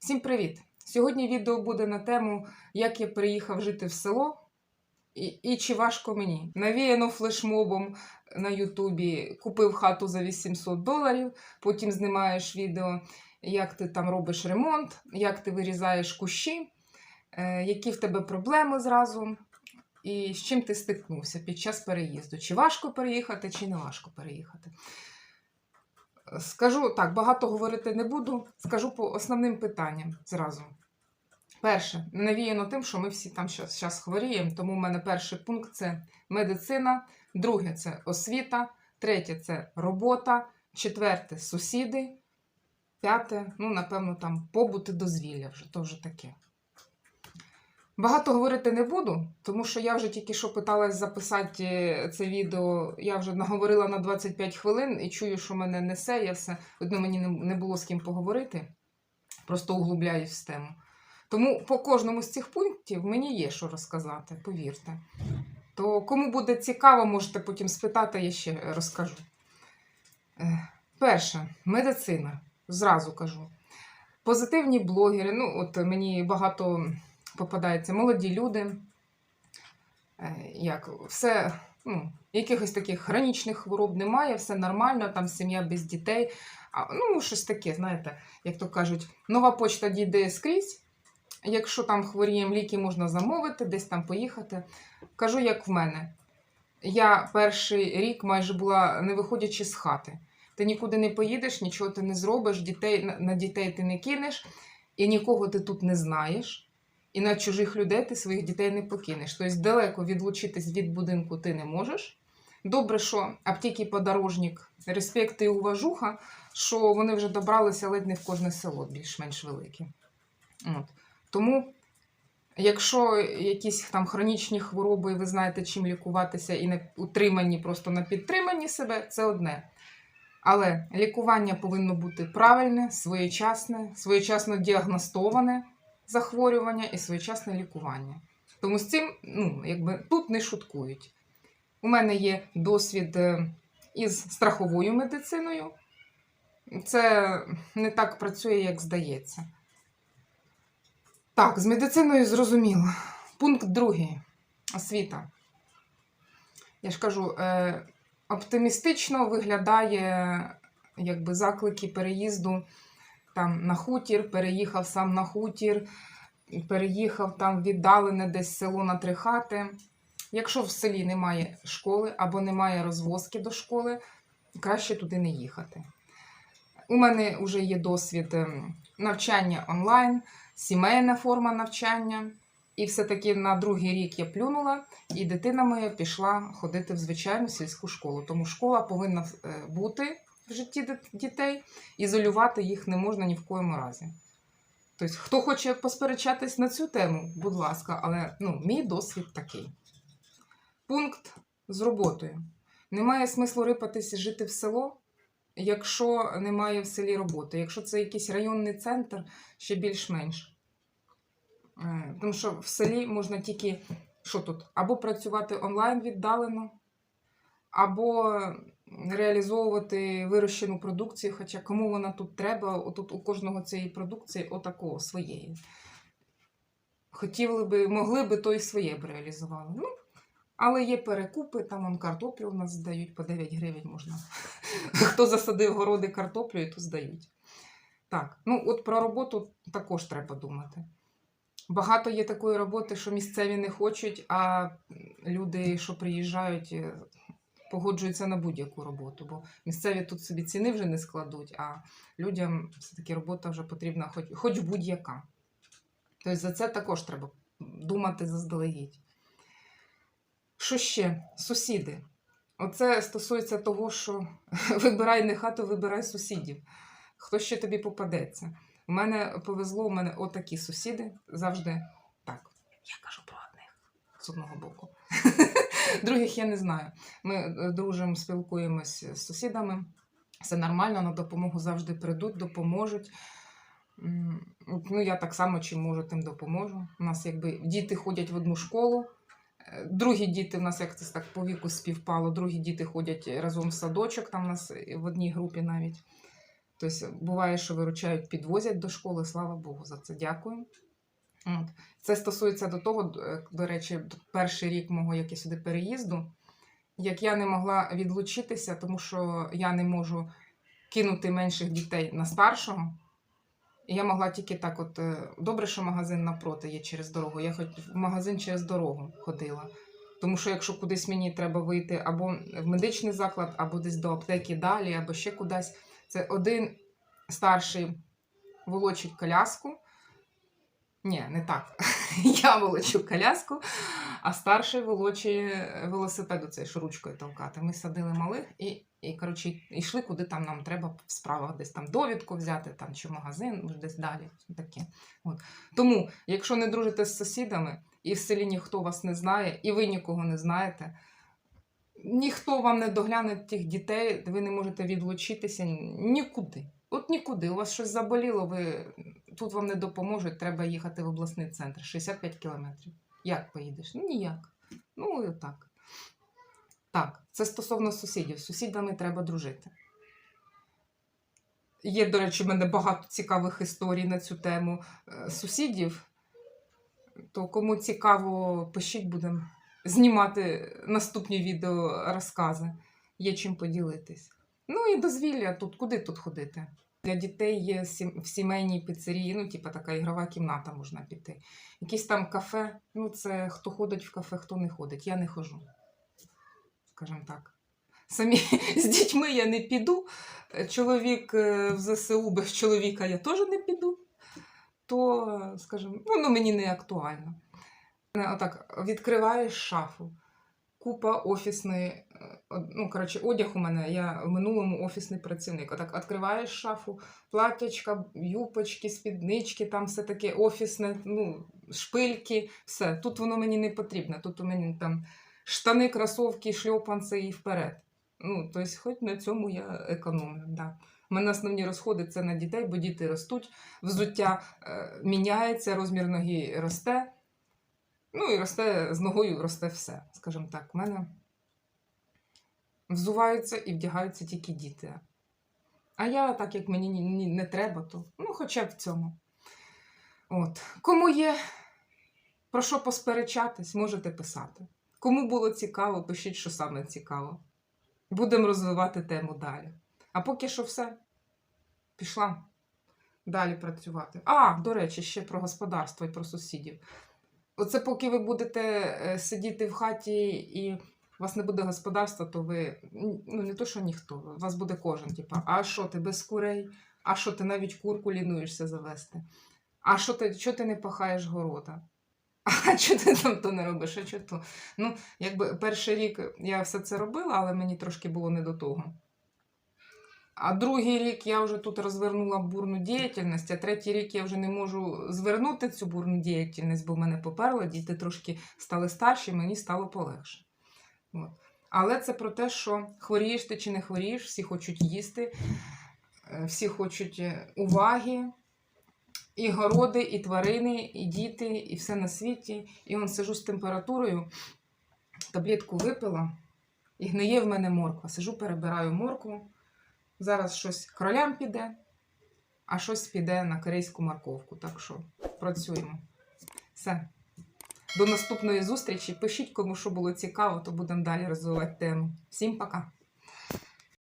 Всім привіт! Сьогодні відео буде на тему, як я переїхав жити в село і, і чи важко мені. Навіяно флешмобом на Ютубі, купив хату за 800 доларів, потім знімаєш відео, як ти там робиш ремонт, як ти вирізаєш кущі, е, які в тебе проблеми зразу, і з чим ти стикнувся під час переїзду. Чи важко переїхати, чи не важко переїхати. Скажу так, багато говорити не буду. Скажу по основним питанням зразу. Перше, навіяно тим, що ми всі там зараз хворіємо, тому в мене перший пункт це медицина, друге це освіта, третє це робота, четверте сусіди, п'яте, ну, напевно, там побут і дозвілля вже, то вже таке. Багато говорити не буду, тому що я вже тільки що питалась записати це відео. Я вже наговорила на 25 хвилин і чую, що мене несе. Я все одно мені не- не було з ким поговорити. Просто углубляюсь в тему. Тому по кожному з цих пунктів мені є що розказати, повірте. То кому буде цікаво, можете потім спитати, я ще розкажу. Е, Перше, медицина. Зразу кажу. Позитивні блогери. Ну, от мені багато попадаються молоді люди. Е, Як все, ну, якихось таких хронічних хвороб немає, все нормально, там сім'я без дітей. А, ну, щось таке, знаєте, як то кажуть, нова почта дійде скрізь. Якщо там хворіємо, ліки можна замовити, десь там поїхати. Кажу, як в мене. Я перший рік майже була не виходячи з хати. Ти нікуди не поїдеш, нічого ти не зробиш, дітей, на дітей ти не кинеш, і нікого ти тут не знаєш. І на чужих людей ти своїх дітей не покинеш. Тобто далеко відлучитись від будинку ти не можеш. Добре, що аптеки подорожник, респект і уважуха, що вони вже добралися ледь не в кожне село, більш-менш велике. От. Тому, якщо якісь там хронічні хвороби, ви знаєте, чим лікуватися, і не утримані просто на підтриманні себе, це одне. Але лікування повинно бути правильне, своєчасне, своєчасно діагностоване захворювання і своєчасне лікування. Тому з цим ну, якби, тут не шуткують. У мене є досвід е, із страховою медициною. Це не так працює, як здається. Так, з медициною зрозуміло. Пункт другий. Освіта. Я ж кажу, е, оптимістично виглядає якби, заклики переїзду там, на хутір, переїхав сам на хутір, переїхав там віддалене десь село на три хати. Якщо в селі немає школи або немає розвозки до школи, краще туди не їхати. У мене вже є досвід ем, навчання онлайн, сімейна форма навчання. І все-таки на другий рік я плюнула, і дитина моя пішла ходити в звичайну сільську школу. Тому школа повинна е, бути в житті дітей, ізолювати їх не можна ні в коєму разі. Тобто, хто хоче посперечатись на цю тему, будь ласка, але ну, мій досвід такий. Пункт з роботою. Немає смислу рипатися жити в село, якщо немає в селі роботи. Якщо це якийсь районний центр, ще більш-менш. Е, Тому що в селі можна тільки що тут? Або працювати онлайн віддалено, або реалізовувати вирощену продукцію, хоча кому вона тут треба, отут у кожного цієї продукції отакого своєї. Хотіли би, могли би, то і своє б реалізували. Ну, але є перекупи, там он картоплю у нас здають по 9 гривень можна. Хто засадив городи картоплею, то здають. Так, ну от про роботу також треба думати. Багато є такої роботи, що місцеві не хочуть, а люди, що приїжджають, е, погоджуються на будь-яку роботу, бо місцеві тут собі ціни вже не складуть, а людям все-таки робота вже потрібна хоч, хоч будь-яка. Тобто за це також треба думати заздалегідь. Що ще? Сусіди. Оце стосується того, що вибирай не хату, вибирай сусідів. Хто ще тобі попадеться? У мене повезло, у мене отакі сусіди завжди так. Я кажу про одних з одного боку. Других я не знаю. Ми е, дружимо, спілкуємось з сусідами. Все нормально, на допомогу завжди прийдуть, допоможуть. Ну, я так само, чим можу, тим допоможу. У нас якби діти ходять в одну школу. Е, Другі діти в нас як це так по віку співпало. Другі діти ходять разом в садочок, там у нас в одній групі навіть. Тобто буває, що виручають, підвозять до школи, слава Богу, за це дякую. Це стосується до того, е, до речі, перший рік мого, як я сюди переїзду, як я не могла відлучитися, тому що я не можу кинути менших дітей на старшого. Я могла тільки так, от е, добре, що магазин напроти є через дорогу. Я хоч в магазин через дорогу ходила. Тому що якщо кудись мені треба вийти або в медичний заклад, або десь до аптеки далі, або ще кудись, це один старший волочить коляску. Ні, не так. Я волочу коляску, а старший волочить велосипед оцей, що ручкою толкати. Ми садили малих і, і коротше, йшли, куди там нам треба в справах, десь там довідку взяти, там, чи магазин, десь далі. Таке. От. Тому, якщо не дружите з сусідами, і в селі ніхто вас не знає, і ви нікого не знаєте, ніхто вам не догляне тих дітей, ви не можете відлучитися нікуди. От нікуди. У вас щось заболіло, ви тут вам не допоможуть, треба їхати в обласний центр 65 кілометрів. Як поїдеш? Ну ніяк. Ну, і так. Так, це стосовно сусідів. З сусідами треба дружити. Є, до речі, в мене багато цікавих історій на цю тему е, сусідів. То кому цікаво, пишіть, будемо знімати наступні відео розкази. Є чим поділитись. Ну і дозвілля тут, куди тут ходити? Для дітей є в сімейній піцерії, ну, типу така ігрова кімната можна піти. Якісь там кафе. Ну, це хто ходить в кафе, хто не ходить. Я не ходжу. Скажімо так. Самі з дітьми я не піду. Чоловік е, в ЗСУ без чоловіка я теж не піду. То, скажімо, ну, воно мені не актуально. Отак, відкриваєш шафу, купа офісної, ну, коротше, одяг у мене, я в минулому офісний працівник. Отак, відкриваєш шафу, платячка, юпочки, спіднички, там все таке офісне, ну, шпильки, все. Тут воно мені не потрібно. Тут у мене там штани, кросовки, шльопанці і вперед. Ну, тобто, хоч на цьому я економлю. Да. У мене основні розходи це на дітей, бо діти ростуть, взуття е, міняється, розмір ноги росте. Ну і росте з ногою росте все, скажімо так. У мене взуваються і вдягаються тільки діти. А я, так як мені ні- ні- не треба, то ну, хоча б в цьому. От. Кому є про що посперечатись, можете писати. Кому було цікаво, пишіть, що саме цікаво. Будемо розвивати тему далі. А поки що все. Пішла далі працювати. А, до речі, ще про господарство і про сусідів. Оце поки ви будете е, сидіти в хаті і у вас не буде господарства, то ви ну не то, що ніхто, у вас буде кожен. Типа, а що ти без курей? А що ти навіть курку лінуєшся завести? А що ти, що ти не пахаєш города? А що ти там то не робиш? А що то? Ну, якби перший рік я все це робила, але мені трошки було не до того. А другий рік я вже тут розвернула бурну діяльність, а третій рік я вже не можу звернути цю бурну діяльність, бо в мене поперло, діти трошки стали старші, мені стало полегше. От. Але це про те, що хворієш ти чи не хворієш, всі хочуть їсти, е, всі хочуть е, уваги. І городи, і тварини, і діти, і все на світі. І он сижу з температурою, таблетку випила, і гниє в мене морква. Сижу, перебираю моркву. Зараз щось кролям піде, а щось піде на корейську морковку. Так що працюємо. Все. До наступної зустрічі. Пишіть, кому що було цікаво, то будемо далі розвивати тему. Всім пока!